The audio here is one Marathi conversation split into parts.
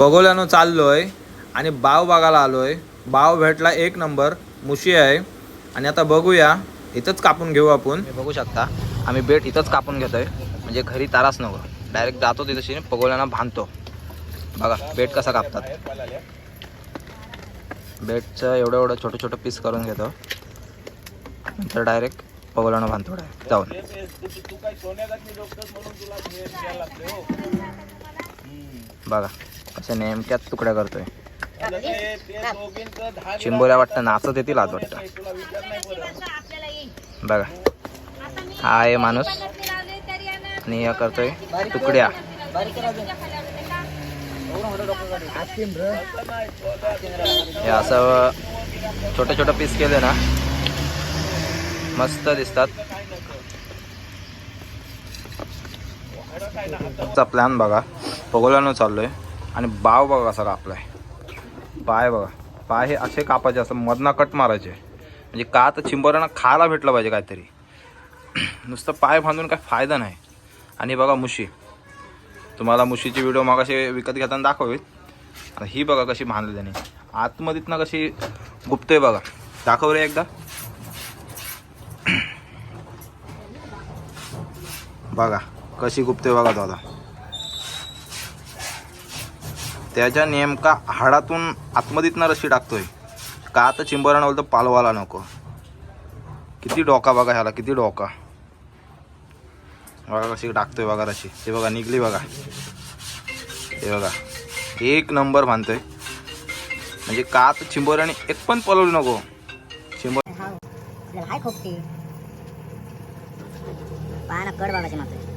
पगोल्यानं चाललोय आणि बाव बघायला आलोय. बाव भेटला एक नंबर मुशी आहे. आणि आता बघूया इथंच कापून घेऊ आपण. बघू शकता आम्ही बेट इथंच कापून घेतोय. म्हणजे घरी ताराच नको. डायरेक्ट जातो तिथंशी पगोल्यानं बांधतो बघा बेट कसा कापतात. बेटचं एवढं एवढं छोटं छोटं पीस करून घेतो. नंतर डायरेक्ट पगोल्यानं बांधतो डायरेक्ट जाऊन. बघा. कशा नेमक्यात तुकड्या करतोय. चिंबोऱ्या वाटतं नाचत येतील आज वाटतं. बघा. हा आहे माणूस. आणि हे करतोय तुकड्या. हे असं छोटं छोटं पीस केले ना मस्त दिसतात. प्लॅन बघा. पगोल्यानं चाललोय. आणि बाव बघा कसा आहे पाय बघा. पाय हे असे कापायचे असं मधना कट मारायचे. म्हणजे का तर चिंबरांना खायला भेटलं पाहिजे काहीतरी. नुसतं पाय बांधून काय फायदा नाही. आणि बघा मुशी. तुम्हाला मुशीची व्हिडिओ मग असे विकत घेताना दाखवेल. आणि ही बघा कशी बांधली त्याने. आतमध्येत कशी गुप्तोय बघा. दाखव रे एकदा. बघा. कशी गुप्ते बघा दादा त्याच्या नेमका हाडातून आतमधीतनं रशी टाकतोय. का तर चिंबरानं बोलतो पालवाला नको. किती डोका बघा ह्याला किती डोका. बघा कशी टाकतोय बघा रशी ते बघा निघली बघा. हे बघा. एक नंबर बांधतोय म्हणजे का तर चिंबोऱ्याने एक पण पलवली नको. चिंबोर हाय खोपटी. कड मात्र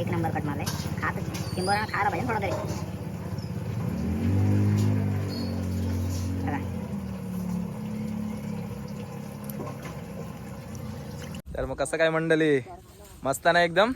एक नंबर कट मारलाय खात किंबोरा खायला पाहिजे थोडा तरी. तर मग कसं काय मंडळी? मस्त ना एकदम?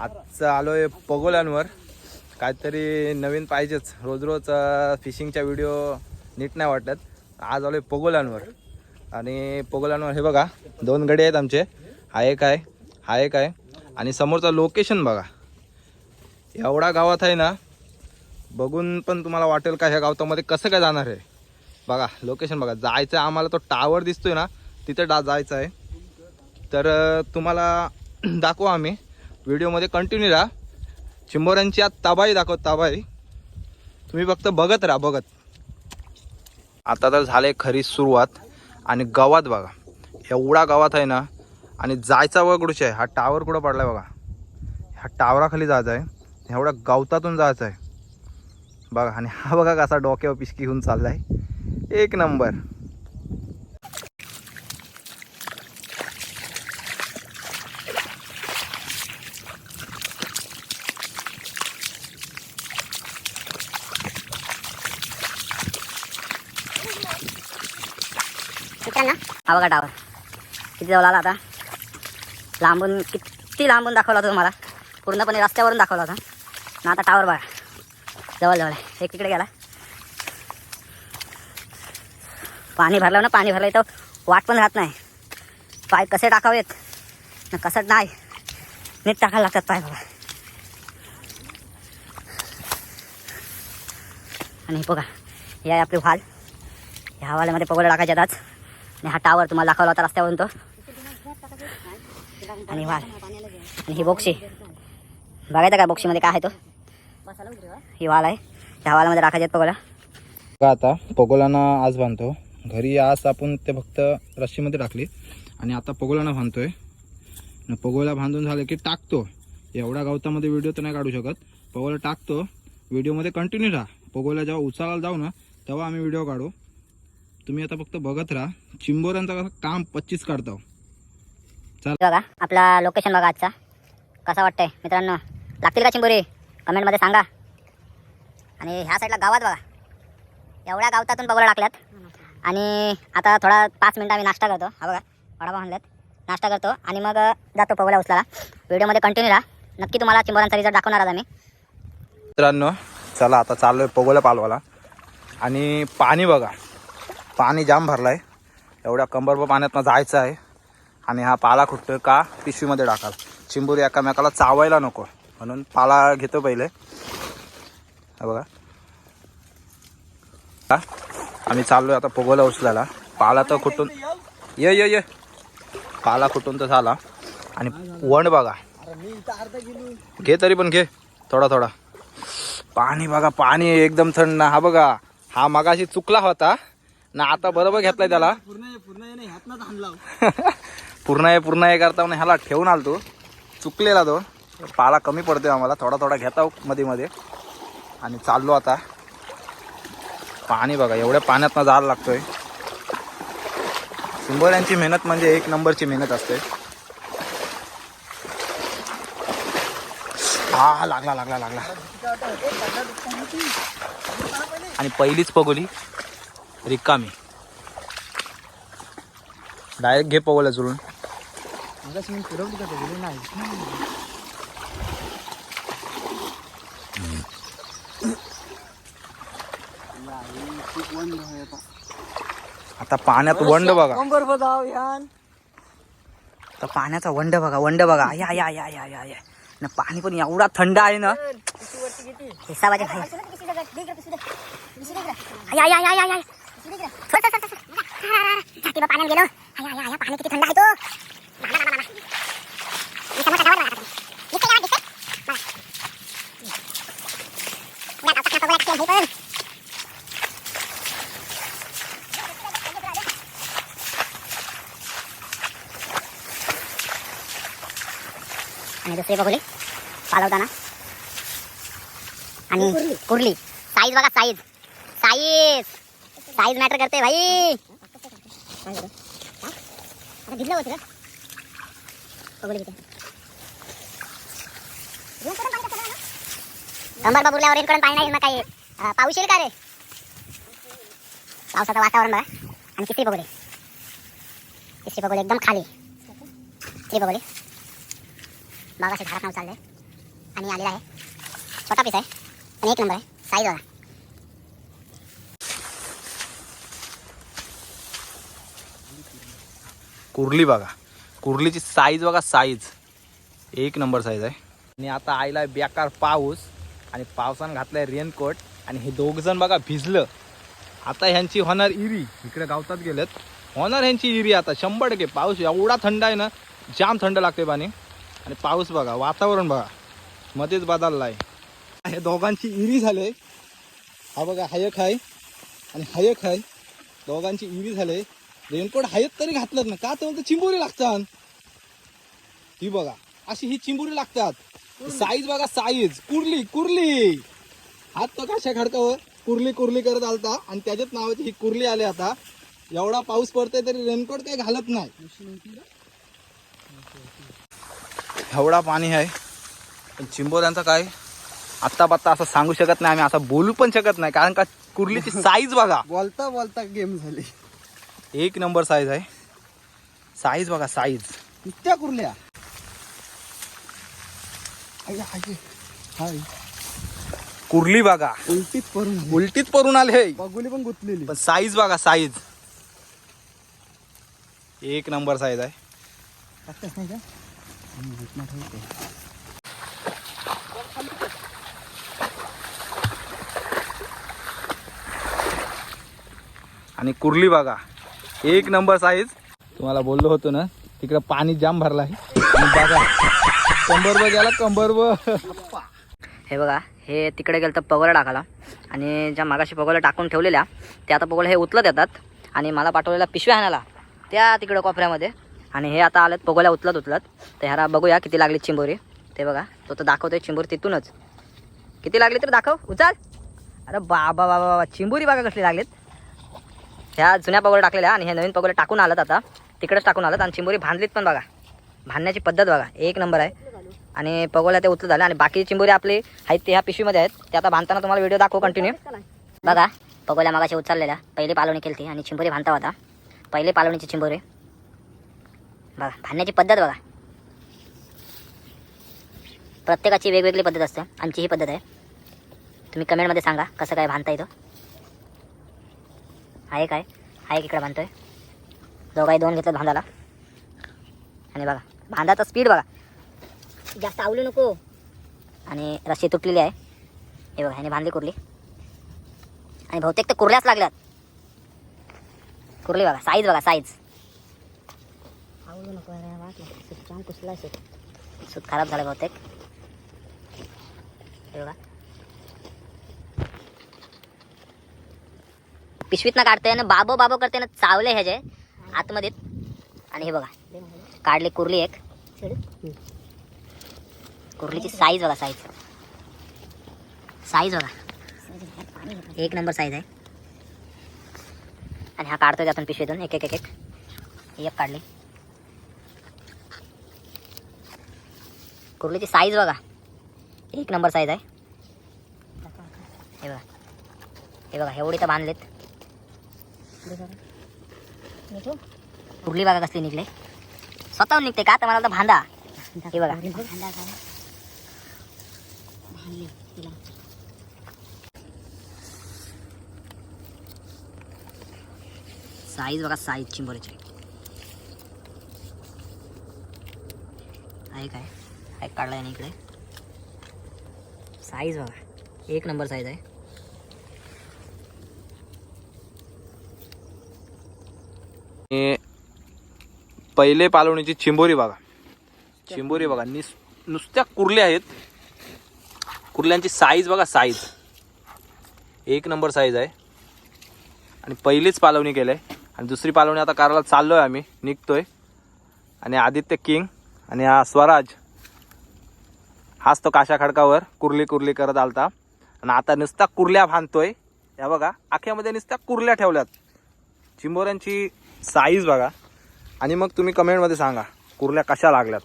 आजचं आलोय पगोल्यांवर. काहीतरी नवीन पाहिजेच. रोज रोज फिशिंगच्या व्हिडिओ नीट नाही वाटत. आज आलोय पगोल्यांवर. आणि पगोल्यांवर हे बघा दोन गडे आहेत आमचे. हा एक आहे. हा एक आहे. आणि समोरचं लोकेशन बघा. एवढा गावात आहे ना बघून पण तुम्हाला वाटेल का ह्या गावतामध्ये कसं काय जाणार आहे. बघा लोकेशन बघा. जायचं आहे आम्हाला तो टावर दिसतोय ना तिथे डा जायचं आहे. तर तुम्हाला दाखवू आम्ही. व्हिडिओमध्ये कंटिन्यू राहा. चिंबोऱ्यांची आज ताबाई दाखव ताबाई तुम्ही फक्त बघत राहा बघत. आता तर झाले खरी सुरुवात. आणि गावात बघा एवढा गावात आहे ना आणि जायचा वगडूच आहे? हा टावर कुठं पडला आहे बघा. ह्या टावराखाली जायचं आहे. एवढ्या गवतातून जायचं आहे. बघा आणि हा बघा कसा डोक्यावर पिशकी घेऊन चाललाय. एक नंबर. हा बघा टावर किती जवळ आला आता? लांबून किती लांबून दाखवला होता तुम्हाला? पूर्णपणे रस्त्यावरून दाखवला होता. ना आता टावर बघा. जवळ जवळ आहे. एक तिकडे गेला. पाणी भरलं ना पाणी भरलं तर वाट पण राहत नाही. पाय कसे टाकावेत? ना कसं नाही. नीट टाकायला लागतात पाय बघा. आणि हे बघा. या आहे आपली व्हाल. ह्या वाल्यामध्ये पगोडा टाकायचे आज आणि हा टावर तुम्हाला दाखवला होता रस्त्यावरून तो. आणि वाल आणि ही बोक्षी. बघायचं का बोक्षीमध्ये काय आहे तो? ही वाल आहे. ह्या वालामध्ये टाकायचे पगोला. आता पगोलाना आज बांधतो. घरी आज आपण ते फक्त रस्सीमध्ये टाकली. आणि आता पगोलाना बांधतोय. पगोला बांधून झालं की टाकतो. एवढा गवतामध्ये व्हिडिओ तर नाही काढू शकत. पगोला टाकतो. व्हिडिओमध्ये कंटिन्यू राहा. पगोला जेव्हा उचलायला जाऊ ना तेव्हा आम्ही व्हिडिओ काढू. तुम्ही आता फक्त बघत राहा. चिंबोऱ्यांचं कसं काम पच्चीस काढतो हो. बघा आपला लोकेशन बघा आजचा. कसा वाटतंय? मित्रांनो लागतील का चिंबोरी? कमेंटमध्ये सांगा. आणि ह्या साईडला गावात बघा. एवढ्या गावतातून पगोला टाकल्यात आणि आता थोडा पाच मिनटं आम्ही नाश्ता करतो. हा बघा वडापाव आणल्यात. नाश्ता करतो. आणि मग जातो पगोला उचलाला व्हिडिओमध्ये कंटिन्यू राहा. नक्की तुम्हाला चिंबोरांचा रिझल्ट दाखवणार आम्ही मित्रांनो चला आता चाललोय पगोला पालवाला आणि पाणी बघा. पाणी जाम भरलाय. एवढ्या कंबरभर पाण्यातनं जायचं आहे. आणि हा पाला खुटतोय का? पिशवीमध्ये टाकाल. चिंबोरी एकामेकाला चावायला नको. म्हणून पाला घेतो पहिले. हा बघा. आम्ही चाललोय आता पोगोला उचलायला. पाला तर कुठून ये ये ये. पाला कुठून तर झाला. आणि वण बघा. घे तरी पण घे. थोडा थोडा. पाणी बघा पाणी एकदम थंड. हा बघा. हा मगाशी चुकला होता. ना आता बरोबर घेतलाय त्याला. पूर्ण हे पूर्ण हे करता म्हणून ह्याला ठेवून आल तो चुकलेला तो. पाला कमी पडतो आम्हाला. थोडा थोडा घेता मध्ये मध्ये आणि चाललो आता. पाणी बघा एवढ्या पाण्यात जायला लागतोय. सिंबोऱ्यांची मेहनत म्हणजे एक नंबरची मेहनत असते. हा लागला लागला लागला. आणि पहिलीच पगोली रिकामी. डायरेक्ट घे पगोल्या जुळून आता पाण्यात वंड बघा आता पाण्याचा वंड बघा वंड बघा या या या या या या ना पाणी पण एवढा थंड आहे ना थोडं, थोडं. छातीवर पाण्यात गेलो पाणी किती थंड आहे तो आता. आणि दुसरी बघुली पालवताना. आणि कुर्ली. साईज बघा साईज साईज साईज मॅटर करते भाई. आता होतं का बघुली किती कंबर पाणी नाही मग काही अं, पाऊस येईल का रे? पावसाचं वातावरण बघा. आणि किती बघुली तिसरी बघू एकदम खाली. ती बघुली बघा असे धारात नाव चाललंय. आणि आलेला आहे. छोटा पीस आहे. आणि एक नंबर आहे. साईज बघा. कुर्ली बघा. कुर्लीची साईज बघा साईज एक नंबर साईज आहे. आणि आता आईला बेकार पाऊस आणि पावसानं घातलाय रेनकोट आणि हे दोघ जण बघा भिजलं. आता ह्यांची होणार इरी. इकडे गावतात गेलेत. होणार ह्यांची इरी आता. शंभर टक्के. पाऊस एवढा थंड आहे ना जाम थंड लागते पाणी. आणि पाऊस बघा वातावरण बघा. मध्येच बदलला आहे हे दोघांची इरी झाले. हा बघा हायक आहे. आणि हायक आहे. दोघांची इरी झाले. रेनकोट आहेत तरी घातलं ना. का? तर म्हणतो चिंबोरी लागतात. ही बघा. अशी ही चिंबोरी लागतात. साईज बघा साईज कुर्ली कुर्ली. हात तो कशा खडकावर. कुर्ली कुर्ली करत आलता. आणि त्याच्यात नावाची ही कुर्ली आली आता. एवढा पाऊस पडतोय तरी रेनकोट काही घालत नाही. एवढा पाणी आहे. पण चिंबोऱ्यांचं काय? आत्ता बात्ता असं सांगू शकत नाही आम्ही. असं बोलू पण शकत नाही. कारण का? कुर्लीची साईज बघा. बोलता बोलता गेम झाली. एक नंबर साईज आहे. साईज बघा साईज नुसत्या कुर्ल्या. कुर्ली बघा. उलटीत आली. उलटीत परून आले. बगुली पण गुतलेली. पण साईज बघा साईज एक नंबर साईज आहे. आणि कुर्ली बघा. एक नंबर साईज तुम्हाला बोललो होतो ना तिकडं पाणी जाम भरला आहे. आणि बघा कंबरवर गेला कंबरवर हे बघा हे तिकडे गेलं तर पगोला टाकाला आणि ज्या मागाशी पगोला टाकून ठेवलेल्या त्या आता पगोला हे उचलत येतात. आणि मला पाठवलेल्या पिशव्या आणायला त्या तिकडं कोपऱ्यामध्ये. आणि हे आता आलेत पगोल्या उचलत उचलत तर ह्याला बघूया किती लागली चिंबोरी. ते बघा तो तर दाखवतोय चिंबोरी तिथूनच. किती लागली तर दाखव उचल. अरे बाबा बाबा बाबा चिंबोरी बघा कसली लागलीत. ह्या जुन्या पगोड्या टाकलेल्या आणि हे नवीन पगोल्या टाकून आलात आता. तिकडेच टाकून आलात आणि चिंबोरी भांडलीत पण बघा. भांडण्याची पद्धत बघा. एक नंबर आहे. आणि पगोल्या ते उचलत झालं आणि बाकी चिंबोरी आपली आहेत ते ह्या पिशवीमध्ये आहेत. ते आता बांधताना तुम्हाला व्हिडिओ दाखवू कंटिन्यू बघा पगोल्या मागाशी उचललेल्या. पहिली पालवणी केली आणि चिंबोरी बांधता होता. पहिली पालवणीची चिंबोरी. बघा भांडण्याची पद्धत बघा. प्रत्येकाची वेगवेगळी पद्धत असते. आमची ही पद्धत आहे. तुम्ही कमेंटमध्ये सांगा कसं काय भांडता येतं. आहे काय? आहे इकडे बांधतोय? दोघाही दोन घेतलं बांधायला आणि बघा बांधाचा स्पीड बघा. जास्त आवलू नको. आणि रस्सी तुटलेली आहे. हे बघा ह्याने बांधली कुर्ली. आणि बहुतेक ते कुर्ल्याच लागल्यात. कुर्ली बघा साईज बघा साईज आवडू नको वाटलं सूत खराब झालं बहुतेक. हे बघा. पिशवीतनं काढते ना बाबो बाबो करते ना चावले ह्याचे आतमध्ये आणि हे बघा काढली कुर्ली एक. कुर्लीची साईज बघा साईज साईज बघा. एक नंबर साईज आहे. आणि हा काढतोय त्यातून पिशवीतून एक एक एक एक. एक काढली. कुर्लीची साईज बघा. एक नंबर साईज आहे. हे बघा. हे बघा एवढी तर बांधलेत. कुर्ली बघा. कसली निघले. स्वतःहून निघते का? तर मला तर भांदा हे बघा. साईज बघा. साईज चिंबोरीची. आहे काय? आहे काढलाय ना इकडे. साईज बघा. एक नंबर साईज आहे. पहिले पालवणीची चिंबोरी बघा. चिंबोरी बघा निस नुसत्या कुर्ल्या आहेत. कुर्ल्यांची साईज बघा साईज एक नंबर साईज आहे. आणि पहिलीच पालवणी केलं आहे आणि दुसरी पालवणी आता करायला आहे आम्ही निघतोय. आणि आदित्य किंग आणि हा स्वराज. हाच तो काशा खडकावर कुर्ली कुर्ली करत आलता. आणि आता नुसता कुर्ल्या बांधतोय या बघा आख्यामध्ये नुसत्या कुर्ल्या ठेवल्यात. चिंबोऱ्यांची साईज बघा. आणि मग तुम्ही कमेंटमध्ये सांगा कुर्ल्या कशा लागल्यात?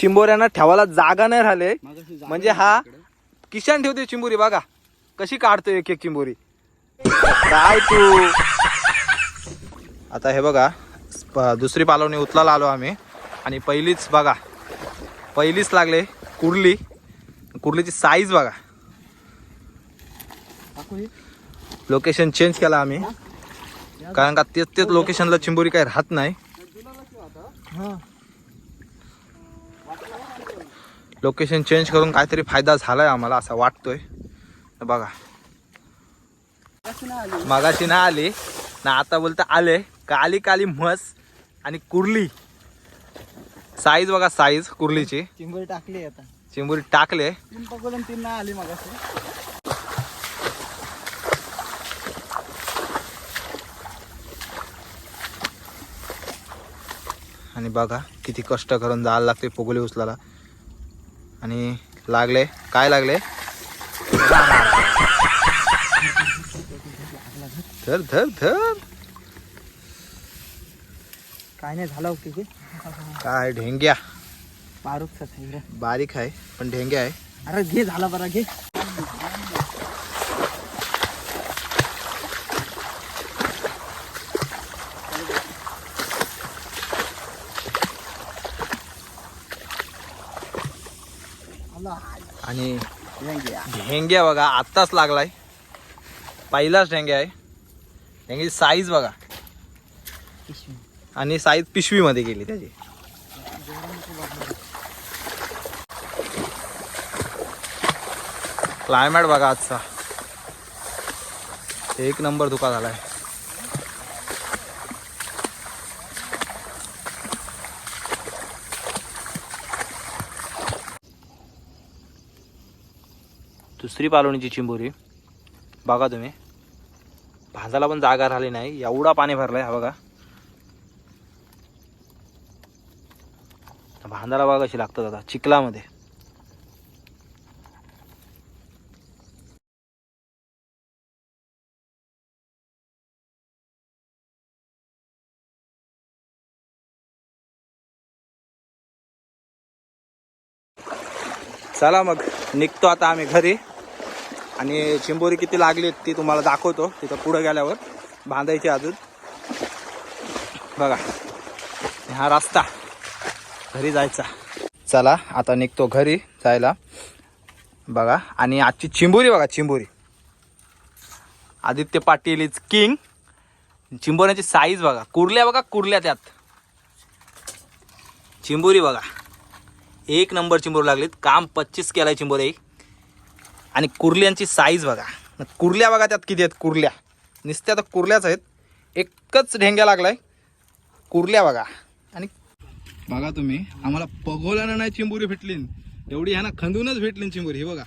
चिंबोऱ्यांना ठेवायला जागा नाही राहिले. म्हणजे हा किशान ठेवते चिंबोरी बघा. कशी काढतोय एक एक चिंबोरी. काय तू आता हे बघा दुसरी पालवणी उचलायला आलो आम्ही. आणि पहिलीच बघा पहिलीच लागले कुर्ली. कुर्लीची साईज बघा. लोकेशन चेंज केला आम्ही. कारण का तेच तेच लोकेशनला चिंबोरी काही राहत नाही. हा. लोकेशन चेंज करून काहीतरी फायदा झालाय आम्हाला असं वाटतोय. बघा. मागाशी नाही आली. मागाशी ना आली ना आता बोलता आले. काली काली म्हस आणि कुर्ली. साईज बघा साईज कुर्लीची. चिंबोरी टाकली आता. चिंबोरी टाकले. तीन आली मागाशी. आणि बघा किती कष्ट करून जायला लागते पोगोली उचलाला आणि लागले. काय लागले? धर धर धर. काय नाही झालं की. काय ढेंग्या. बारीक आहे पण ढेंग्या आहे. अरे घे झाला बरा घे आला. आणि. ढेंग्या बघा आत्ताच लागलाय. पहिलाच ढेंग्या आहे. ढेंग्याची साईज बघा. आणि साईज पिशवीमध्ये गेली त्याची. क्लायमॅट बघा आजचा. एक नंबर धुका झालाय. दुसरी पालवणीची चिंबोरी. बघा तुम्ही. भाजाला पण जागा राहिली नाही. एवढा पाणी भरलाय हा बघा. भांदाला बघा कशी लागतात आता चिखलामध्ये. चला मग निघतो आता आम्ही घरी. आणि चिंबोरी किती लागली ती तुम्हाला दाखवतो तिथं पुढं गेल्यावर. बांधायची अजून. बघा हा रस्ता घरी जायचा. चला आता निघतो घरी जायला. बघा आणि आजची चिंबोरी बघा चिंबोरी. आदित्य पाटील इज किंग चिंबोऱ्याची साईज बघा कुर्ल्या बघा कुर्ल्या त्यात. चिंबोरी बघा. एक नंबर चिंबोरी लागलीत. काम पच्चीस केलाय चिंबोरी. आणि कुर्ल्यांची साईज बघा. कुर्ल्या बघा त्यात किती आहेत? कुर्ल्या. नुसत्या तर कुर्ल्याच आहेत. एकच ढेंग्या लागलाय. कुर्ल्या बघा. आणि बघा तुम्ही आम्हाला पगोल्यानं नाही चिंबोरी भेटली एवढी ह्याना खंदूनच भेटली चिंबोरी. ही बघा.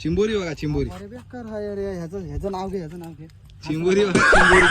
चिंबोरी बघा चिंबोरी. अरे बेकार हाय अरे ह्याचं ह्याचं नाव घे ह्याचं नाव घे. चिंबोरी बघा चिंबोरी